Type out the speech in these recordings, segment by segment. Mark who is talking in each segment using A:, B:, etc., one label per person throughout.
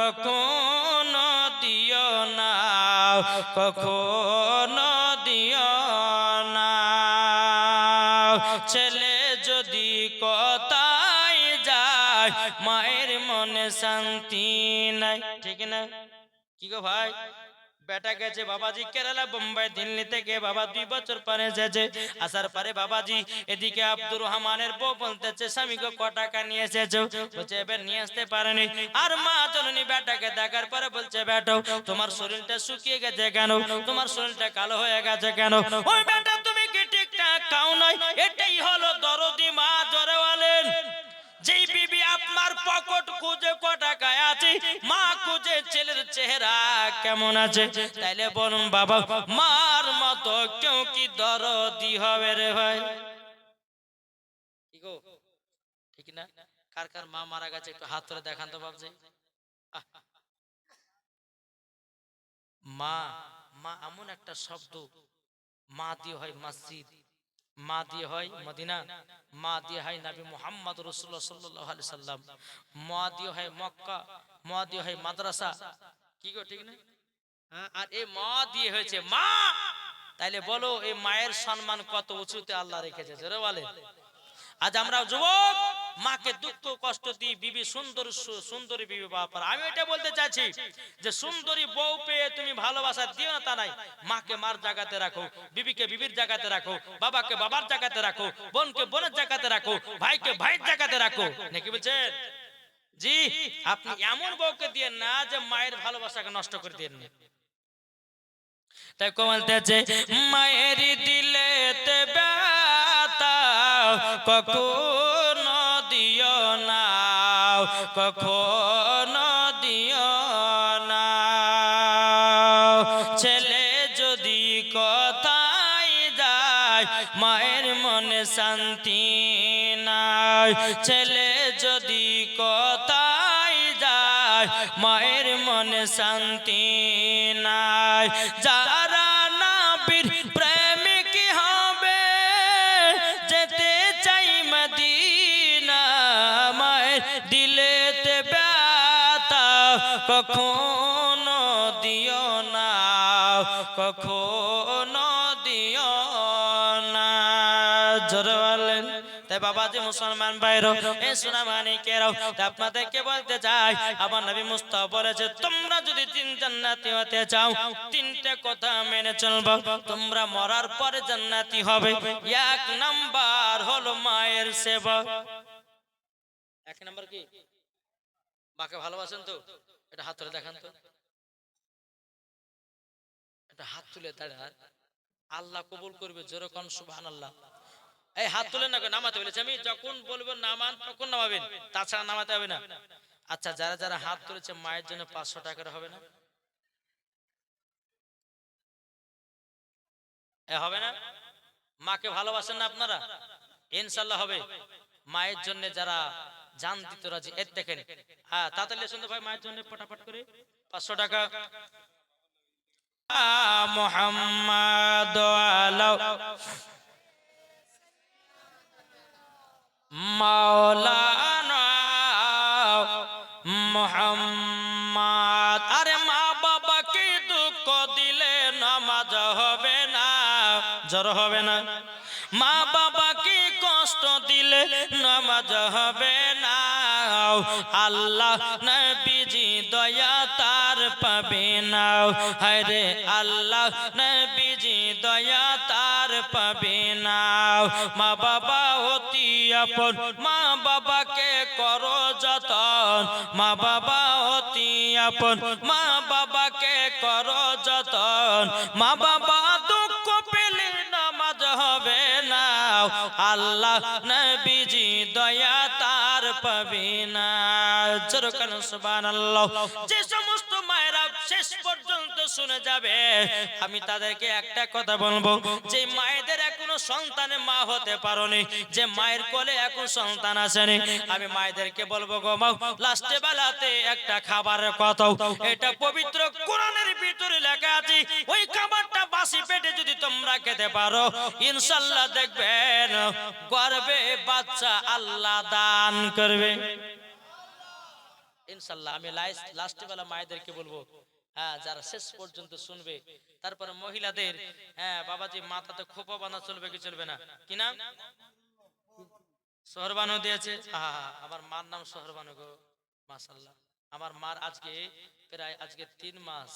A: কখনো দিও না, কখনো দিও না। ছেলে যদি কোথায় যায়, মায়ের মনে শান্তি নাই। ঠিক না? কি গো ভাই? বেটা গেছে বাবাজি কেরালা, বোম্বাই, দিল্লি থেকে বাবা দুই বছর পরে এসেছে। আসার পরে বাবাজি এদিকে আব্দুর রহমানের বউ বলতেছে স্বামী ক টাকা নিয়ে এসেছ? বলছে, এবার নিয়ে আসতে পারেনি। আর মা জননী বেটাকে দেখার পরে বলছে, বেটো, তোমার শরীরটা শুকিয়ে গেছে কেন? তোমার শরীরটা কালো হয়ে গেছে কেন? ওই বেটা, তুমি কি ঠিকঠাক খাও নাই? চেহারা কেমন আছে? তাইলে বলুন বাবা, মার মতো কেউ কি দরদি হবে রে ভাই? ঠিক না? কার কার মা মারা গেছে একটু হাত ধরে দেখান তো মা মা এমন একটা শব্দ। মা দিয়ে হয় মসজিদ, মা দিয়ে হয় মদিনা, মা দিয়ে হয় নবী মুহাম্মদ রসুল্লাহ সাল্লাম, মা দিয়ে হয় মক্কা, মা দিয়ে হয় মাদ্রাসা কি গো ঠিক না? হ্যাঁ, আর এই মা দিয়ে হয়েছে মা! তাইলে বলো এই মায়ের সম্মান কত উঁচুতে আল্লাহ রেখেছে বলে। আজ আমরা যুবক মাকে দুঃখ কষ্ট দিই বিবি সুন্দর সুন্দরী বিবি বাপার। আমি এটা বলতে চাইছি যে সুন্দরী বউ পেয়ে তুমি ভালোবাসা দিও না তা নাই। মাকে মার জায়গাতে রাখো বিবিকে বিবির জায়গাতে রাখো বাবাকে বাবার জায়গাতে রাখো বোনকে বোনের জায়গাতে রাখো ভাইকে ভাইয়ের জায়গাতে রাখো। নাকি বলছেন? জি, আপনি এমন বউকে দিয়ে না যে মায়ের ভালোবাসাকে নষ্ট করে দিয়ে তাই কমালতেছে মায়ের ব্যথা, কখনো দিও না, কখনো দিও না। ছেলে যদি কোথায় যায়, মায়ের মনে শান্তি নাই। ছেলে যদি কোথায় যায়, মায়ের মনে শান্তি নাই। যারা নাবির প্রেমিক হবে, যেতে চাই মদিনা, মায়ের দিলেতে ব্যথা কখনো দিও না, কখনো বাবা মুসলমান ভাইরো, এ সোনা মানিকেরাও তা আপনাদেরকে বলতে চাই, আমার নবী মুস্তাফা বলেছে, তোমরা যদি তিন জান্নাতি হতে চাও, তিনটে কথা মেনে চলবো। তোমরা মরার পরে জান্নাতি হবে। এক নাম্বার হলো মায়ের সেবা। এক নাম্বার কি? মাকে ভালোবাসেন তো? এটা হাত ধরে দেখান তো। এটা হাত তুলে দাঁড়ান। আল্লাহ কবুল করবে যেরকম সুবহান আল্লাহ এই হাত তুলে না নামাতে বলেছে। আমি যখন বলব নামান তখন নামাবেন। তাছাড়া নামাতে হবে না। আচ্ছা যারা যারা হাত তুলেছে মায়ের জন্য পাঁচশো টাকার হবে না? হবে না? মাকে ভালোবাসেন না আপনারা? ইনশাল্লাহ হবে। মায়ের জন্য যারা জান দিতে রাজি এর দেখেন। হ্যাঁ তাড়াতাড়ি শুনতে ভাই মায়ের জন্য ফটাফট করে। পাঁচশো টাকা। মোহাম্মদ মাওলানা মোহাম্মদ। আরে মা বাবাকে দুঃখ দিলে নামাজ হবে না জ্বর হবে না। মা বাবাকে কষ্ট দিলে নামাজ হবে না। আল্লাহ নবীজি দয়া তার পাবে না। হরে আল্লাহ নবীজি দয়া তার পাবে না। মা বাবা অতি আপন, মা বাবাকে করো যতন। মা বাবা অতি আপন, মা বাবাকে করো যতন। মা বাবা আল্লাহ নবীজি দয়া তার পাবে না। জোরকান সুবহানাল্লাহ। যে সমস্ত মায়েরা শেষ পর্যন্ত শুনে যাবে, আমি তাদেরকে একটা কথা বলব। যে মায়েদের এখনও সন্তানে মা হতে পারোনি, যে মায়ের কোলে এখন সন্তান আসেনি, আমি মায়েদেরকে বলব গো মা, লাস্টে বেলাতে একটা খাবারের কথা, এটা পবিত্র তোমরা খেতে পারো। ইনশাল্লাহ দেখবেন গর্বে বাচ্চা আল্লাহ দান করবে। ইনশাল্লাহ আমি লাস্ট বেলা মায়েদেরকে বলব হ্যাঁ যারা শেষ পর্যন্ত শুনবে, তারপরে মহিলাদের হ্যাঁ বাবাজি, মাথাতে খোপা বাঁধা চলবে কি চলবে না? কি নাম? সোহরবানু দিয়েছে। আমার মার নাম সোহরবানু গো মাশাল্লাহ আমার মার আজকে প্রায় আজকে তিন মাস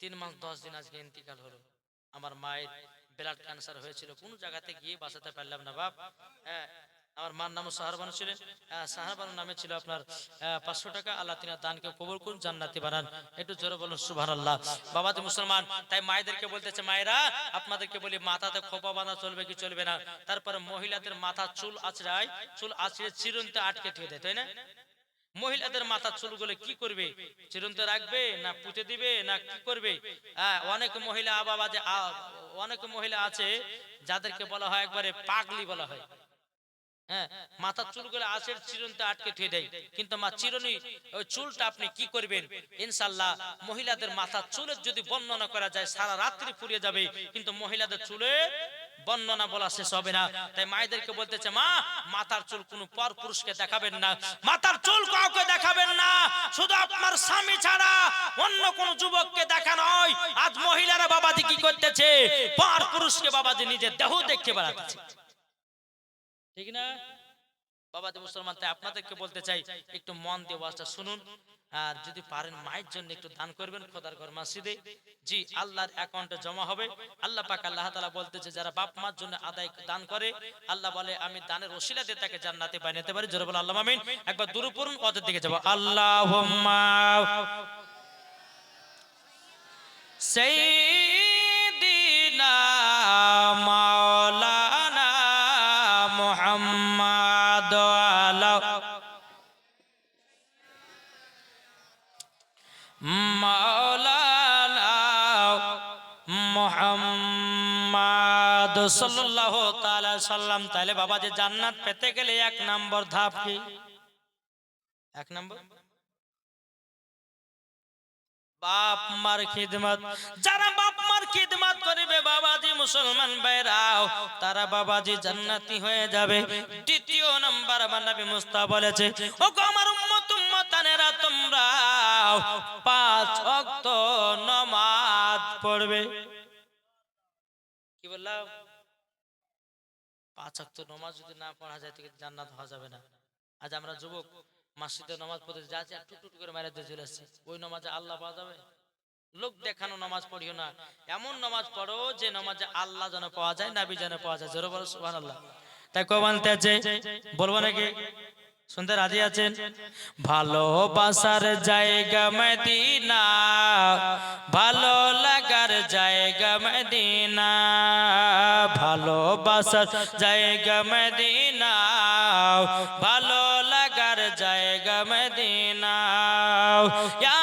A: তিন মাস দশ দিন আজকে ইন্তিকাল হলো। আমার মায়ের ব্লাড ক্যান্সার হয়েছিল, কোন জায়গাতে গিয়ে বাঁচাতে পারলাম না বাপ? হ্যাঁ আমার মার নাম সাহারবানু ছিলেন সাহারবানু নামে ছিল আপনার পাঁচশো টাকা। আল্লাহ তিনা দানকে কবর করুন, জান্নাতি বানান। একটু জোরে বলুন সুভান আল্লাহ বাবাতে মুসলমান, তাই মায়েদেরকে বলতেছে, মায়েরা, আপনাদেরকে বলি, মাথাতে খোপা বাঁধা চলবে কি চলবে না? তারপরে মহিলাদের মাথা চুল আছড়ায়, চুল আছড়ে চিরুনতে আটকে থুয়ে দেয়, তাই না? মহিলাদের মাথার চুলগুলো কি করবে? চিরন্ত রাখবে না পুঁতে দিবে না কি করবে? হ্যাঁ, অনেক মহিলা বাবা যে অনেক মহিলা আছে যাদেরকে বলা হয় একবারে পাগলি বলা হয়। হ্যাঁ মাথার আটকে দেয়। কিন্তু মা চুলটা আপনি কি করবেন? ইনশাল্লাহ মহিলাদের চুলের যদি বর্ণনা করা যায় সারা রাত্রি ফুরিয়ে যাবে কিন্তু মহিলাদের চুলে বর্ণনা বলা শেষ হবে না। তাই মায়েদেরকে বলতেছে, মা, মাথার চুল কোন পর পুরুষকে দেখাবেন না। মাথার চুল কাউকে দেখাবেন না। শুধু আপনার স্বামী ছাড়া অন্য কোন যুবককে দেখা নয়। আজ মহিলারা বাবাজি কি করতেছে? পর পুরুষকে বাবাজি নিজের দেহ দেখতে বেড়াচ্ছে। ঠিক না? বাবাজি মুসলমান, তাই আপনাদেরকে বলতে চাই, একটু মন দিয়ে ওয়াজটা শুনুন। আর যদি পারেন মায়ের জন্য একটু দান করবেন, খোদার ঘর মসজিদে। জি, আল্লাহর অ্যাকাউন্টে জমা হবে। আল্লাহ পাক আল্লাহ তাআলা বলতেছে, যারা বাপ মার জন্য আদায় দান করে, আল্লাহ বলে, আমি দানের ওসিলা দিয়ে তাকে জান্নাতে বানাতে পারি। জোরে বলে আল্লাহ আমিন। একবার দূর পড়ুন ওদের দিকে যাব। আল্লাহুম্মা সাইয়্যিদিনা সাল্লাম, তাহলে বাবা যে জান্নাত পেতে গেলে এক নম্বর ধাপ কি? এক নম্বর? বাপ মার খিদমত, যারা বাপ মার খিদমত করবে বাবাজি মুসলমান ভাইরাও তারা বাবাজি জান্নাতি হয়ে যাবে। দ্বিতীয় নাম্বার আমার মুস্তা বলেছে ও আমার উম্মত উম্মতানেরা তোমরা পাঁচ ওয়াক্ত পাঁচ অক্ত নমাজ যদি না পড়া যায় তাহলে জান্নাত হওয়া যাবে না। আজ আমরা যুবক, মসজিদে নমাজ পড়তে যা আর টুটুট করে মারা দিয়ে চলে আসছে। ওই নমাজে আল্লাহ পাওয়া যাবে? লোক দেখানো নামাজ পড়িও না। এমন নামাজ পড়ো যে নামাজে আল্লাহ যেন পাওয়া যায়, নাবি যেন পাওয়া যায়। জোরে বলো, সুবহানাল্লাহ। তাই কো মানতে আছে? বলব নাকি? শুনতে রাজি আছেন? ভালোবাসার জায়গা মদিনা, ভালো লাগার জায়গা মদিনা ভালোবাসার জায়গা মদিনা, ভালো লাগার জায়গা মদিনা।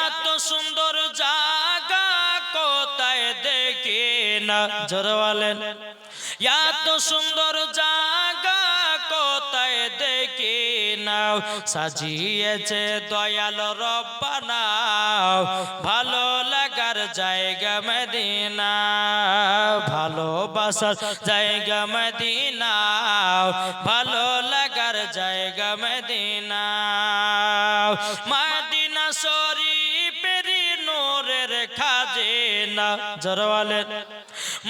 A: এত সুন্দর জায়গা কোথায় দেখি না? জোরে বলেন। এত সুন্দর জায়গা দেখি নাও? সাজিয়েছে দয়াল রব্বানা ভালো লাগার জায়গা মদিনা। ভালোবাসার জায়গা মদিনা। ভালো লাগার জায়গা মদিনা। খাজেনা জরওয়ালেন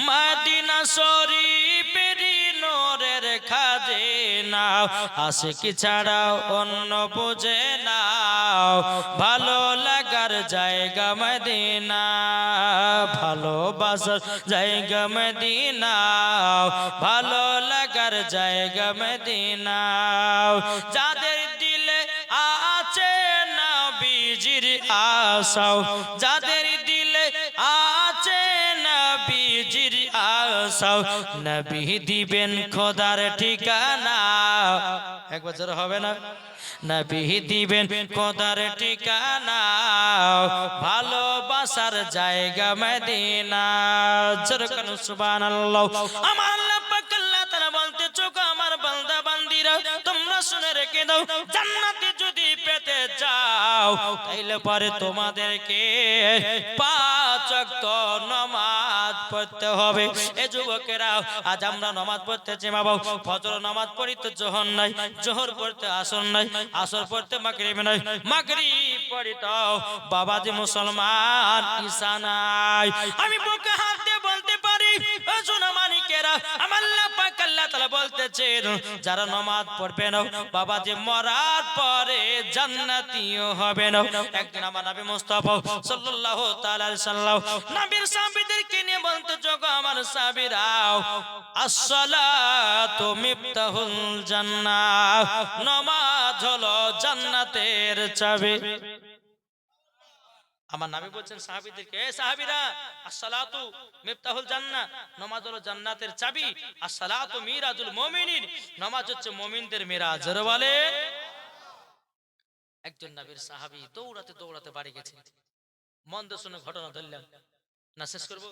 A: মদিনা শরীফেরি নোরের খাজেনা, আশিকি ছাড়া অন্য বুঝে না ভালো লাগার জায়গা মদিনা, ভালোবাসার জায়গা মদিনা, ভালো লাগার জায়গা মদিনা, যাদের দিলে আছে না বিজির আশাও, যাদের দিলে আছে না বিজির আশাও নবী দিবেন খোদার ঠিকানা। একবার জোরে হবে না? নবী দিবেন খোদার ঠিকানা। ভালোবাসার জায়গা মদিনা। জোরে কেন, সুবহানাল্লাহ। আমার পাক আল্লাহ তাআলা বলতে চোখ আমার বান্দা বান্দিরা তোমরা শুনে রেখে দাও। জান্নাতে যদি দাও তাইলে পরে তোমাদেরকে পাঁচ ওয়াক্ত পড়তে হবে। এ যুবকেরা, আজ আমরা নামাজ পড়তেছি, মা বাবা ফজর নামাজ পড়ি তো জোহর নাই, জোহর পড়তে আসর নাই, আসর পড়তে মাগরিব নাই, মাগরিব পড়ি তো বাবাজি মুসলমান ঈসা নাই। আমি বুকে হাত যারা নামাজ পড়বে না, বাবাজি মরার পরে জান্নাতীও হবে না। একদিন আমার নবী মুস্তাফা সাল্লাল্লাহু তাআলা সাল্লাম নবীর সাহাবীদেরকে নিয়ে বলতে যোগ আমার সাহাবীরাও আসসালাতু মিফতাহুল জান্নাহ, নামাজ হলো জান্নাতের চাবি। আমার নামে বলছেন, সাহাবিদেরকে, এ সাহাবিরা, আসসালাতু মিফতাহুল জান্নাহ, নামাজ হলো জান্নাতের চাবি, আসসালাতু মিরাজুল মুমিনিন, নামাজ হচ্ছে মুমিনদের মিরাজ। জোরে বলে একজন নবীর সাহাবী দৌড়াতে দৌড়াতে বাড়ি গেছে। মন্দ শুনে ঘটনা ধরলাম। না, শেষ করব?